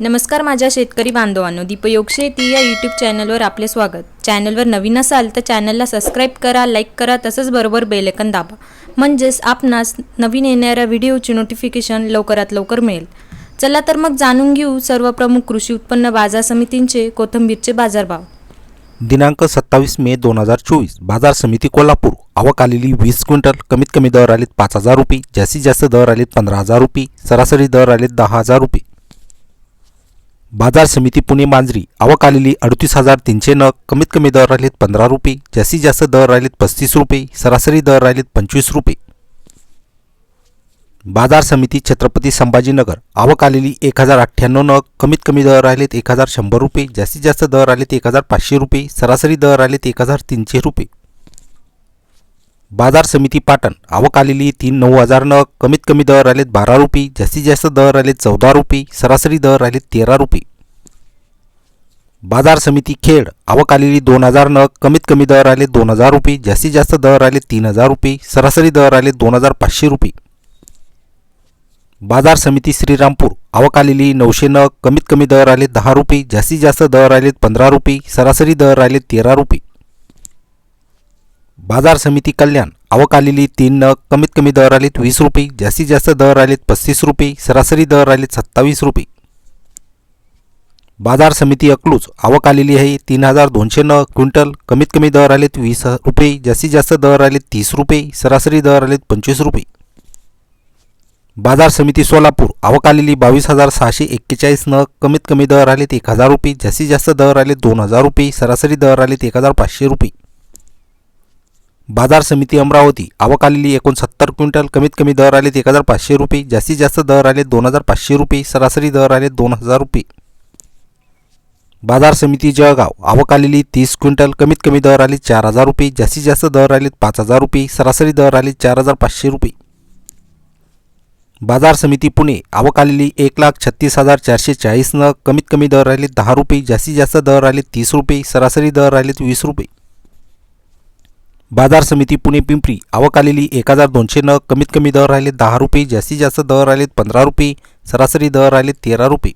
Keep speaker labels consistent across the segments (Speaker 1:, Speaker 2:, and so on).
Speaker 1: नमस्कार माझ्या शेतकरी बांधवांनो दीपयोग शेती या यूट्यूब चॅनलवर आपले स्वागत. चॅनलवर नवीन असाल तर चॅनलला सबस्क्राईब करा लाईक करा तसंच बरोबर बेलेकन दाबा. म्हणजेच आपणास नवीन येणाऱ्या व्हिडिओची नोटिफिकेशन लवकरात लवकर मिळेल. चला तर मग जाणून घेऊ सर्व प्रमुख कृषी उत्पन्न बाजार समितींचे कोथिंबीरचे बाजारभाव.
Speaker 2: दिनांक सत्तावीस मे दोन हजार चोवीस बाजार समिती कोल्हापूर. आवक आलेली वीस क्विंटल कमीत कमी दर आलेत पाच हजार रुपये जास्तीत जास्त दर आलेत पंधरा हजार रुपये सरासरी दर आलेत दहा हजार रुपये. बाजार समिती पुणे मांजरी. आवक आलेली अडतीस हजार तीनशे नग. कमीत कमी दर राहिलेत पंधरा रुपये. जास्तीत जास्त दर राहिलेत पस्तीस रुपये. सरासरी दर राहिलेत पंचवीस रुपये. बाजार समिती छत्रपती संभाजीनगर. आवक आलेली एक हजार अठ्ठ्याण्णव नग. कमीत कमी दर राहिलेत एक हजार शंभर रुपये. जास्तीत जास्त दर राहिलेत एक हजार पाचशे रुपये. सरासरी दर राहिलेत एक हजार तीनशे रुपये. बाजार समिती पाटण. आवक आलेली तीन नऊ हजार नग कमीत कमी दर आलेत बारा रुपये जास्तीत जास्त दर आलेत चौदा रुपये सरासरी दर आलेत तेरा रुपये. बाजार समिती खेड. आवक आलेली दोन हजार नग कमीत कमी दर आले दोन हजार रुपये जास्तीत जास्त दर आले तीन हजार रुपये सरासरी दर आले दोन हजार पाचशे रुपये. बाजार समिती श्रीरामपूर. आवक आलेली नऊशे नग कमीत कमी दर आले दहा रुपये जास्तीत जास्त दर आले पंधरा रुपये सरासरी दर आले तेरा रुपये. बाजार समिती कल्याण. आवक आलेली तीन नग कमीत कमी दर आलेत वीस रुपये जास्तीत जास्त दर आलेत पस्तीस रुपये सरासरी दर आलेत सत्तावीस रुपये. बाजार समिती अकलूज. आवक आलेली आहे तीन हजार दोनशे नग. क्विंटल कमीत कमी दर आलेत वीस रुपये जास्तीत जास्त दर आलेत तीस रुपये सरासरी दर आलेत पंचवीस रुपये. बाजार समिती सोलापूर. आवक आलेली बावीस हजार सहाशे एक्केचाळीस नग. कमीत कमी दर आलेत एक हजार रुपये जास्तीत जास्त दर आलेत दोन हजार रुपये सरासरी दर आलेत एक हजार पाचशे रुपये. बाजार समिती अमरावती. आवक आलेली एकोणसत्तर क्विंटल. कमीत कमी दर आलेत एक हजार पाचशे रुपये. जास्तीत जास्त दर आले दोन हजार पाचशे रुपये. सरासरी दर आले दोन हजार रुपये. बाजार समिती जळगाव. आवक आलेली तीस क्विंटल. कमीत कमी दर आले चार हजार रुपये. जास्तीत जास्त दर आले पाच हजार रुपये. सरासरी दर आले चार हजार पाचशे रुपये. बाजार समिती पुणे. आवक आलेली एक लाख छत्तीस हजार चारशे चाळीस न कमीत कमी दर आले दहा रुपये. जास्तीत जास्त दर आले तीस रुपये. सरासरी दर आले वीस रुपये. बाजार समिती पुणे पिंपरी आवक आलेली एक हजार दोनशे नग कमीत कमी दर राहिले दहा रुपये जास्तीत जास्त दर राहिलेत पंधरा रुपये सरासरी दर राहिलेत तेरा रुपये.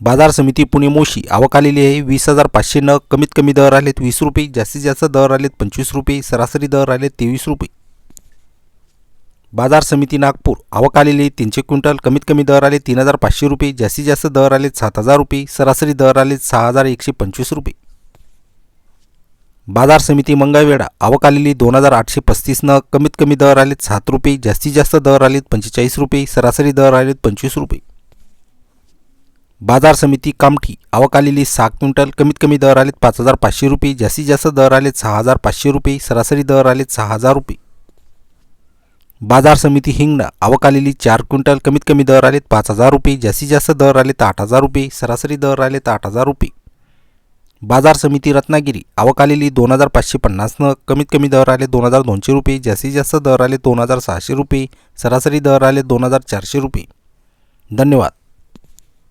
Speaker 2: बाजार समिती पुणे मोशी आवक आलेली आहे वीस हजार पाचशे नग कमीत कमी दर आलेत वीस रुपये जास्तीत जास्त दर आलेत पंचवीस रुपये सरासरी दर राहिलेत तेवीस रुपये. बाजार समिती नागपूर आवक आलेली तीनशे क्विंटल कमीत कमी दर आले तीन हजार पाचशे रुपये जास्तीत जास्त दर आलेत सात हजार रुपये सरासरी दर आलेत सहा हजार एकशे पंचवीस रुपये. बाजार समिती मंगळवेढा आवक दोन हजार आठशे पस्तीसनं कमीत कमी दर आलेत सात रुपये जास्तीत जास्त दर आलेत पंचेचाळीस रुपये सरासरी दर आलेत पंचवीस रुपये. बाजार समिती कामठी आवक आलेली सहा क्विंटल कमीत कमी दर आलेत पाच हजार पाचशे रुपये जास्तीत जास्त दर आलेत सहा हजार पाचशे रुपये सरासरी दर आलेत सहा हजार रुपये. बाजार समिती हिंगणा आवक आलेली चार क्विंटल कमीत कमी दर आलेत पाच हजार रुपये जास्तीत जास्त दर आलेत आठ हजार रुपये सरासरी दर आलेत आठ हजार रुपये. बाजार समिती रत्नागिरी. आवक आलेली दोन हजार पाचशे पन्नासनं कमीत कमी दर आले दोन हजार दोनशे रुपये जास्तीत जास्त दर आले दोन हजार सहाशे रुपये सरासरी दर आले दोन हजार चारशे रुपये. धन्यवाद.